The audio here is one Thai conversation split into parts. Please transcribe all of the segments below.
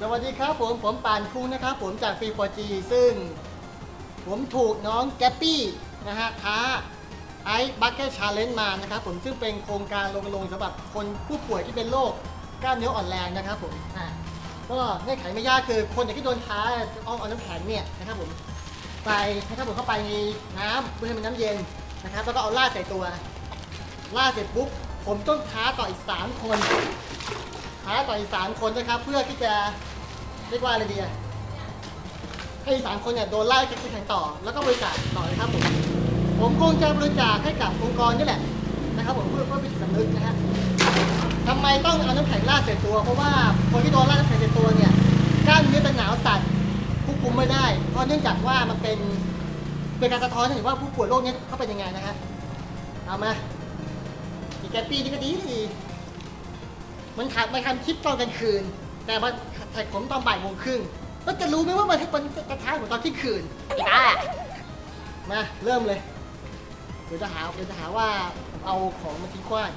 สวัสดีครับผมผมปานคุ้งนะครับผมจากฟรี 4G ซึ่ง ผมถูกน้องแกปปี้นะฮะท้าไอ้บัคเก็ตชาเลนจ์มานะครับผมซึ่งเป็นโครงการรณรงสำหรับคนผู้ป่วยที่เป็นโรคกล้ามเนื้ออ่อนแรงนะครับผมอ่าก็เงื่อนไขไม่ยากคือคนอย่างที่โดนท้าเอาเอาน้ำแข็งเนี่ยนะครับผมใส่นะครับผมเข้าไปในน้ำเพื่อให้มันน้ำเย็นนะครับแล้วก็เอาล่าใส่ตัวล่าเสร็จปุ๊บผมต้องท้าต่ออีกสามคน ท้าต่ออีกสามคนนะครับ เพื่อที่จะเรียกว่าอะไรดีอะให้อีสามคนเนี่ยโดนไล่ไปแข่งต่อ แล้วก็บริจาคต่อนะครับผมผมคงจะบริจาคให้กับองค์กรนี่แหละนะครับผมเพื่อเพื่อเป็นจิตสำนึกนะฮะทำไมต้องเอาน้ำแข็งราดใส่ตัว เพราะว่าคนที่โดนราดน้ำแข็งใส่ตัวเนี่ยกล้ามเนื้อเป็นหนาวสั่นควบคุมไม่ได้ เพราะเนื่องจากว่ามันเป็นเป็นการสะท้อนเห็นว่าผู้ป่วยโรคนี้เขาเป็นยังไงนะฮะเอามาอีกแกปปี้นี่ก็ดีดี มันถ่ายมาทำคลิปตอนกลางคืน แต่มาถ่ายผมตอนบ่ายโมงครึ่งแล้วจะรู้ไหมว่ามันมันกระท้ายผมตอนเที่ยงคืนอะมาเริ่มเลยเดี๋ยวจะหาเดี๋ยวจะหาว่าผมเอาของมาทิ้งขว้าง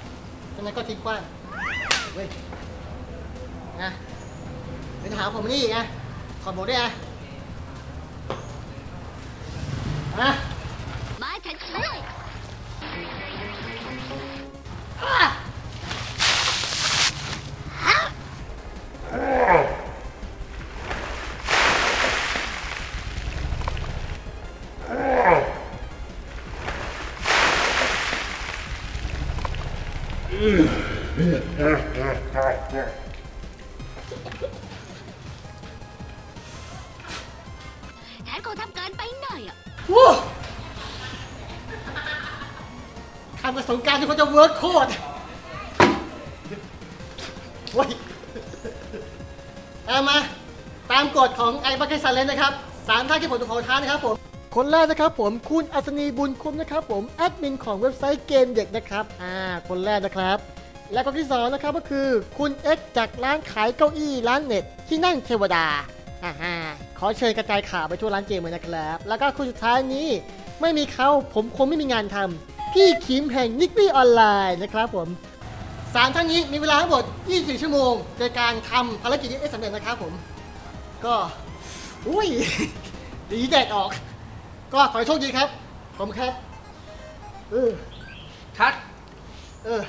ฉะนั้นก็ทิ้งขว้างเว้ยนะเดี๋ยวจะหาผมนี่อีกนะขอบอกด้วยนะอะ ฉันคงทำเกินไปหน่อยอะวู้ทำกับสงกรารที่เขาจะเวิร์กโคตรโว้ยเอามา ตามกฎของไอ้บัคเก็ตซาเลนนะครับสามท่านที่ผมถูกขอท้านะครับผม คนแรกนะครับผมคุณอัศนีบุญคุ้มนะครับผมแอดมินของเว็บไซต์เกมเด็กนะครับอ่าคนแรกนะครับ และคนที่สองนะครับก็คือคุณเอ็กจากร้านขายเก้าอี้ร้านเน็ต ที่นั่งเทวดาอ่าฮะขอเชิญกระจายข่าวไปทั่วร้านเกมเลยนะครับ แล้วก็คนสุดท้ายนี้ไม่มีเขาผมคงไม่มีงานทำพี่คิมแห่งนิกบี้ออนไลน์นะครับผมสามท่านนี้มีเวลาทั้งหมด 24 ชั่วโมง ในการทำภารกิจนี้ให้สำเร็จนะครับผม ก็ อุ้ย ดีแดดออก ก็ขอให้โชคดีครับผมครับ เออ ชัด เออ